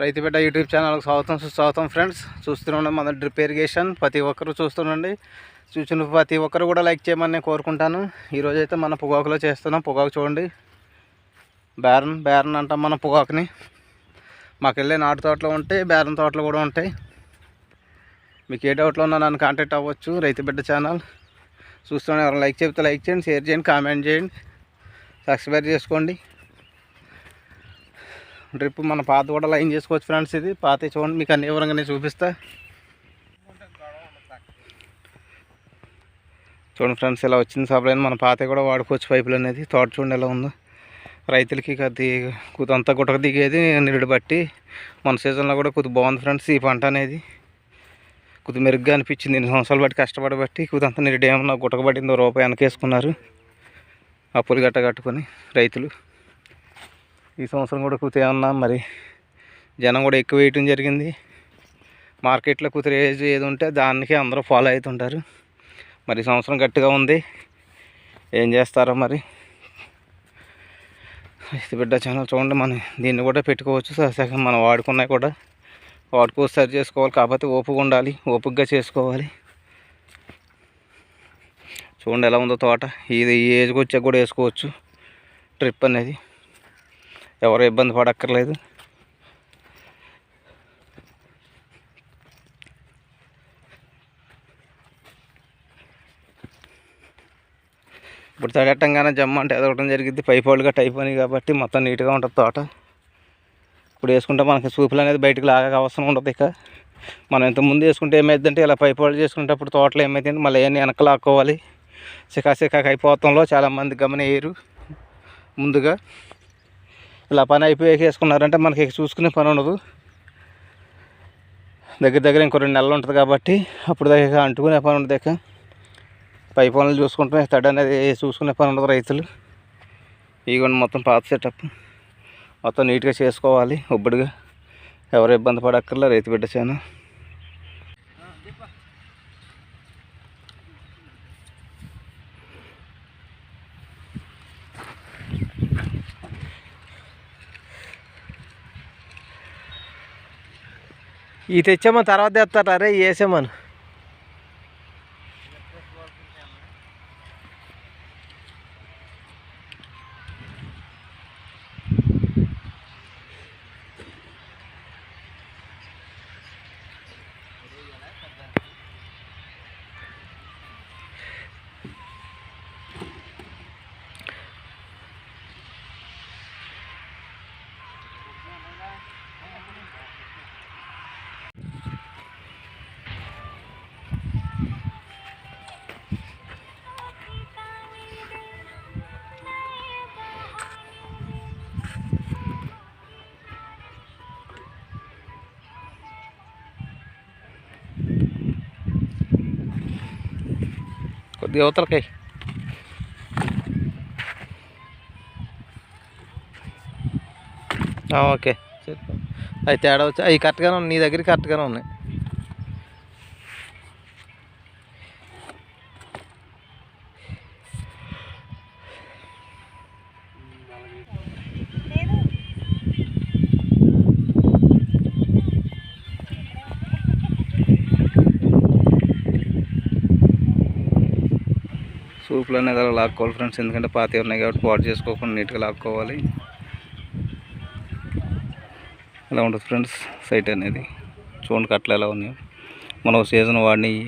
రైతు బిడ్డ యూట్యూబ్ ఛానల్కి స్వాగతం సుస్వాగతం ఫ్రెండ్స్. చూస్తున్నాం మన డ్రిప్ ఇరిగేషన్ ప్రతి ఒక్కరు చూస్తుండండి. చూసిన ప్రతి ఒక్కరు కూడా లైక్ చేయమని నేను కోరుకుంటాను. ఈరోజు అయితే మన పొగాకులో చేస్తున్నాం. పొగాకు చూడండి. బేరన్ బేరన్ అంటాం మన పొగాకుని. మాకు వెళ్ళే నాటు తోటలో ఉంటాయి బేరన్ తోటలు కూడా ఉంటాయి. మీకు ఏ డౌట్లో ఉన్నా నన్ను కాంటాక్ట్ అవ్వచ్చు రైతు బిడ్డ ఛానల్. చూస్తున్నాను ఎవరైనా లైక్ చెప్తే లైక్ చేయండి షేర్ చేయండి కామెంట్ చేయండి. సబ్స్క్రైబ్ చేసుకోండి. డ్రిప్ మన పాత కూడా లైన్ చేసుకోవచ్చు ఫ్రెండ్స్ ఇది. పాత చూడండి మీకు అన్ని వివరంగా నేను చూపిస్తా. చూడండి ఫ్రెండ్స్ ఇలా వచ్చింది సప్లైన్ మన పాత కూడా వాడుకోవచ్చు పైపులు అనేది. తోట చూడండి ఎలా ఉందో. రైతులకి కొద్ది అంతా గుట్టక దిగేది నీళ్ళు బట్టి. మన సీజన్లో కూడా కొద్ది బాగుంది ఫ్రెండ్స్ ఈ పంట అనేది. కొద్ది మెరుగ్గా అనిపించింది. ఎన్ని సంవత్సరాలు బట్టి కష్టపడి బట్టి కొద్ది అంతా నిరుడు ఏమన్నా గుట్టకబడిందో రూపాయి వెనకేసుకున్నారు. అప్పులు గట్ట కట్టుకొని రైతులు. ఈ సంవత్సరం కూడా కుతే ఏమన్నా మరి జనం కూడా ఎక్కువ వేయటం జరిగింది. మార్కెట్లో కూతురు ఏజ్ ఏది ఉంటే దానికి అందరూ ఫాలో అవుతుంటారు. మరి సంవత్సరం గట్టిగా ఉంది. ఏం చేస్తారో మరి? ఇది బిడ్డ ఛానల్ చూడండి మనం దీన్ని కూడా పెట్టుకోవచ్చు. సగం మనం వాడుకున్నాయి కూడా వాడుకో సరి చేసుకోవాలి. కాకపోతే ఓపిక ఉండాలి. ఓపికగా చేసుకోవాలి. చూడండి ఎలా ఉందో తోట. ఇది ఈ ఏజ్కి వచ్చాక కూడా వేసుకోవచ్చు. ట్రిప్ అనేది. ఎవరు ఇబ్బంది పడక్కర్లేదు. ఇప్పుడు తడట్టంగానే జమ్మ అంటే ఎదగడం జరిగింది పైపోళ్ళుగా టైప్ అని కాబట్టి మొత్తం నీట్గా ఉంటుంది తోట. ఇప్పుడు వేసుకుంటే మనకి సూపులు అనేది బయటకు లాగా అవసరం ఉండదు ఇక. మనం ఇంత ముందు వేసుకుంటే ఏమైందంటే ఇలా పైపోళ్ళు చేసుకునేటప్పుడు తోటలో ఏమైందంటే మళ్ళీ అవన్నీ వెనక లాక్కోవాలి. సికా సికాకు అయిపోవటంలో చాలామంది గమనయ్యారు ముందుగా. ఇలా పని అయిపోయాక వేసుకున్నారంటే మనకి చూసుకునే పని ఉండదు. దగ్గర దగ్గర ఇంకో రెండు నెలలు ఉంటుంది కాబట్టి అప్పుడు దగ్గర అంటుకునే పని ఉండదు ఇక. పై పనులు చూసుకుంటే తడి అనేది చూసుకునే పని ఉండదు రైతులు. ఇవ్వండి మొత్తం పాత సెటప్ మొత్తం నీట్గా చేసుకోవాలి ఒబ్బడిగా. ఎవరు ఇబ్బంది పడక్కర్లే రైతు బిడ్డ చేను. ఈ తెచ్చామా తర్వాత తెస్తారా. అరే వేసామని కొద్దిగా ah, ఓకే అవి తేడా వచ్చి అవి కరెక్ట్గానే ఉన్నాయి. నీ దగ్గర కరెక్ట్గానే ఉన్నాయి. సూపులు అనేది అలా లాక్కోవాలి ఫ్రెండ్స్. ఎందుకంటే పాత ఉన్నాయి కాబట్టి పాటు చేసుకోకుండా నీట్గా లాక్కోవాలి. ఇలా ఉంటుంది ఫ్రెండ్స్? సైట్ అనేది. చూడండి కట్టలు ఎలా ఉన్నాయి. మనం సీజన్ వాడినవి.